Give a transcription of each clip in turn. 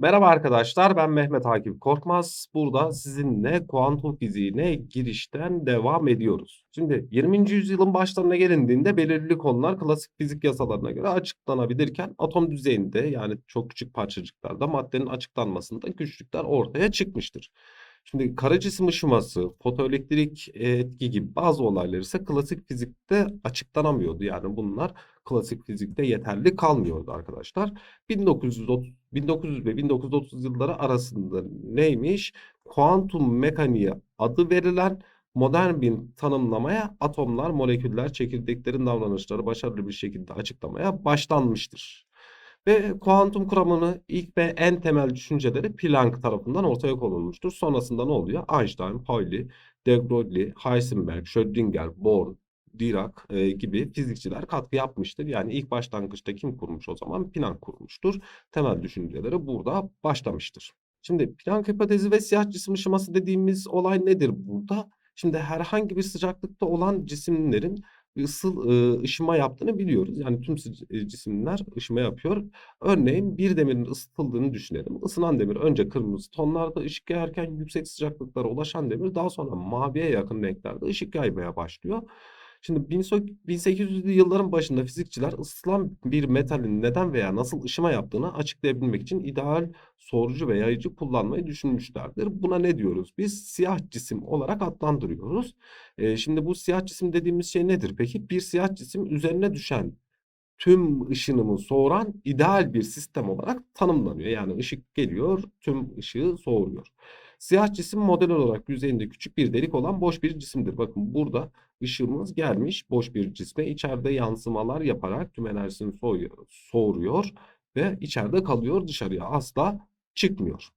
Merhaba arkadaşlar, ben Mehmet Akif Korkmaz. Burada sizinle kuantum fiziğine girişten devam ediyoruz. Şimdi 20. yüzyılın başlarına gelindiğinde belirli konular klasik fizik yasalarına göre açıklanabilirken atom düzeyinde yani çok küçük parçacıklarda maddenin açıklanmasında güçlükler ortaya çıkmıştır. Şimdi kara cisim ışıması, fotoelektrik etki gibi bazı olaylar ise klasik fizikte açıklanamıyordu. Yani bunlar klasik fizikte yeterli kalmıyordu arkadaşlar. 1930, 1900 ve 1930 yılları arasında neymiş? Kuantum mekaniği adı verilen modern bir tanımlamaya atomlar, moleküller, çekirdeklerin davranışları başarılı bir şekilde açıklamaya başlanmıştır. Ve kuantum kuramını ilk ve en temel düşünceleri Planck tarafından ortaya konulmuştur. Sonrasında ne oluyor? Einstein, Pauli, de Broglie, Heisenberg, Schrödinger, Bohr, Dirac e, gibi fizikçiler katkı yapmıştır. Yani ilk başlangıçta kim kurmuş o zaman? Planck kurmuştur. Temel düşünceleri burada başlamıştır. Şimdi Planck hipotezi ve siyah cisim ışıması dediğimiz olay nedir burada? Şimdi herhangi bir sıcaklıkta olan cisimlerin ısıl ıı, ışıma yaptığını biliyoruz. Yani tüm cisimler ışıma yapıyor. Örneğin bir demirin ısıtıldığını düşünelim. Isınan demir önce kırmızı tonlarda ışık yayarken yüksek sıcaklıklara ulaşan demir daha sonra maviye yakın renklerde ışık yaymaya başlıyor. Şimdi 1800'lü yılların başında fizikçiler ısıtılan bir metalin neden veya nasıl ışıma yaptığını açıklayabilmek için ideal sorucu ve yayıcı kullanmayı düşünmüşlerdir. Buna ne diyoruz? Biz siyah cisim olarak adlandırıyoruz. Ee, şimdi bu siyah cisim dediğimiz şey nedir? Peki bir siyah cisim üzerine düşen tüm ışınımı soğuran ideal bir sistem olarak tanımlanıyor. Yani ışık geliyor, tüm ışığı soğuruyor. Siyah cisim model olarak yüzeyinde küçük bir delik olan boş bir cisimdir. Bakın burada ışığımız gelmiş boş bir cisme içeride yansımalar yaparak tüm enerjisini soğuruyor ve içeride kalıyor dışarıya asla çıkmıyor.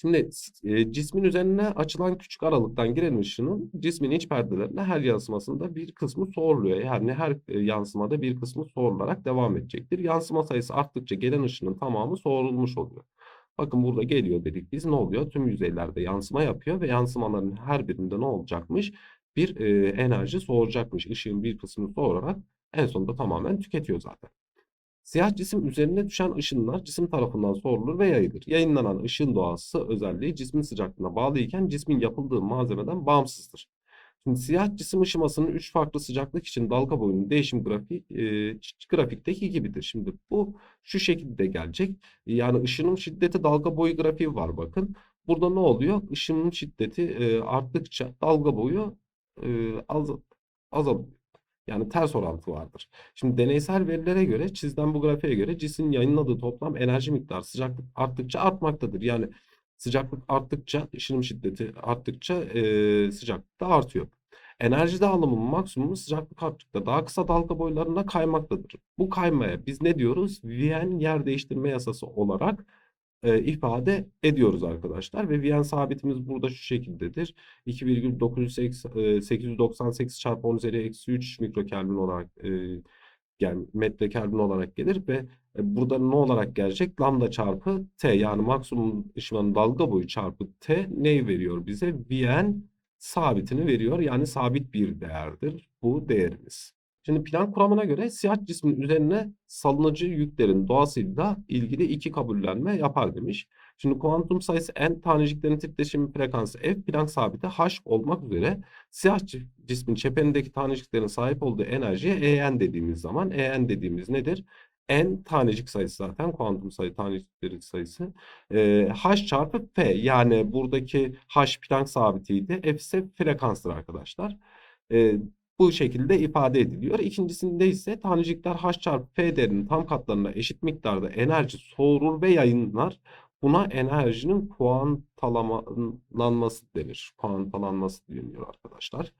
Şimdi e, cismin üzerine açılan küçük aralıktan giren ışının cismin iç perdelerine her yansımasında bir kısmı soğuruluyor. Yani her e, yansımada bir kısmı soğurularak devam edecektir. Yansıma sayısı arttıkça gelen ışının tamamı soğurulmuş oluyor. Bakın burada geliyor dedik biz ne oluyor? Tüm yüzeylerde yansıma yapıyor ve yansımaların her birinde ne olacakmış? Bir e, enerji soğuracakmış. Işığın bir kısmını soğurarak en sonunda tamamen tüketiyor zaten. Siyah cisim üzerine düşen ışınlar cisim tarafından sorulur ve yayılır. Yayınlanan ışın doğası özelliği cismin sıcaklığına bağlı iken cismin yapıldığı malzemeden bağımsızdır. Şimdi siyah cisim ışımasının 3 farklı sıcaklık için dalga boyunun değişim grafiği e, grafikteki gibidir. Şimdi bu şu şekilde gelecek. Yani ışının şiddeti dalga boyu grafiği var bakın. Burada ne oluyor? Işının şiddeti e, arttıkça dalga boyu e, az, azalıyor. Yani ters orantı vardır. Şimdi deneysel verilere göre çizilen bu grafiğe göre cismin yayınladığı toplam enerji miktarı sıcaklık arttıkça artmaktadır. Yani sıcaklık arttıkça ışınım şiddeti arttıkça e, sıcaklık da artıyor. Enerji dağılımının maksimumu sıcaklık arttıkça daha kısa dalga boylarına kaymaktadır. Bu kaymaya biz ne diyoruz? Wien yer değiştirme yasası olarak e, ifade ediyoruz arkadaşlar. Ve Wien sabitimiz burada şu şekildedir. 2,898 çarpı 10 üzeri eksi 3 mikrokelvin olarak e, yani metre kelvin olarak gelir ve e, burada ne olarak gelecek? Lambda çarpı t yani maksimum ışınmanın dalga boyu çarpı t neyi veriyor bize? Vn sabitini veriyor. Yani sabit bir değerdir bu değerimiz. Şimdi plan kuramına göre siyah cismin üzerine salınıcı yüklerin doğasıyla ilgili iki kabullenme yapar demiş. Şimdi kuantum sayısı n taneciklerin titreşimi frekansı f Planck sabiti h olmak üzere siyah cismin çeperindeki taneciklerin sahip olduğu enerjiye en dediğimiz zaman en dediğimiz nedir? n tanecik sayısı zaten kuantum sayı taneciklerin sayısı. E, h çarpı f yani buradaki h Planck sabitiydi. F ise frekanstır arkadaşlar. E, bu şekilde ifade ediliyor. İkincisinde ise tanecikler h çarpı f değerinin tam katlarına eşit miktarda enerji soğurur ve yayınlar. Buna enerjinin kuantalanması denir. Kuantalanması deniyor arkadaşlar.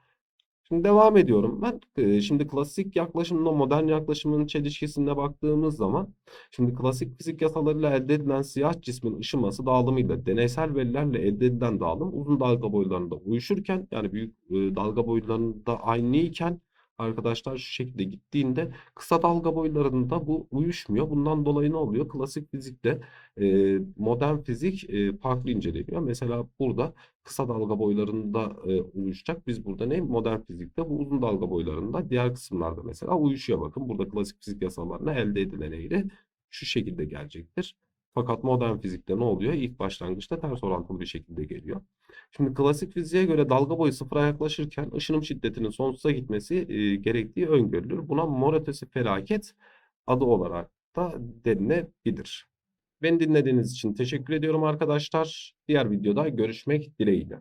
Şimdi devam ediyorum ben. şimdi klasik yaklaşımla modern yaklaşımın çelişkisine baktığımız zaman şimdi klasik fizik yasalarıyla elde edilen siyah cismin ışıması dağılımıyla deneysel verilerle elde edilen dağılım uzun dalga boylarında uyuşurken yani büyük dalga boylarında aynı iken arkadaşlar şu şekilde gittiğinde kısa dalga boylarında bu uyuşmuyor. Bundan dolayı ne oluyor? Klasik fizikte e, modern fizik e, farklı inceleniyor. Mesela burada kısa dalga boylarında e, uyuşacak. Biz burada ne? Modern fizikte bu uzun dalga boylarında diğer kısımlarda mesela uyuşuyor. Bakın burada klasik fizik yasalarına elde edilen eğri şu şekilde gelecektir. Fakat modern fizikte ne oluyor? İlk başlangıçta ters orantılı bir şekilde geliyor. Şimdi klasik fiziğe göre dalga boyu sıfıra yaklaşırken ışınım şiddetinin sonsuza gitmesi e, gerektiği öngörülür. Buna mor felaket adı olarak da denilebilir. Beni dinlediğiniz için teşekkür ediyorum arkadaşlar. Diğer videoda görüşmek dileğiyle.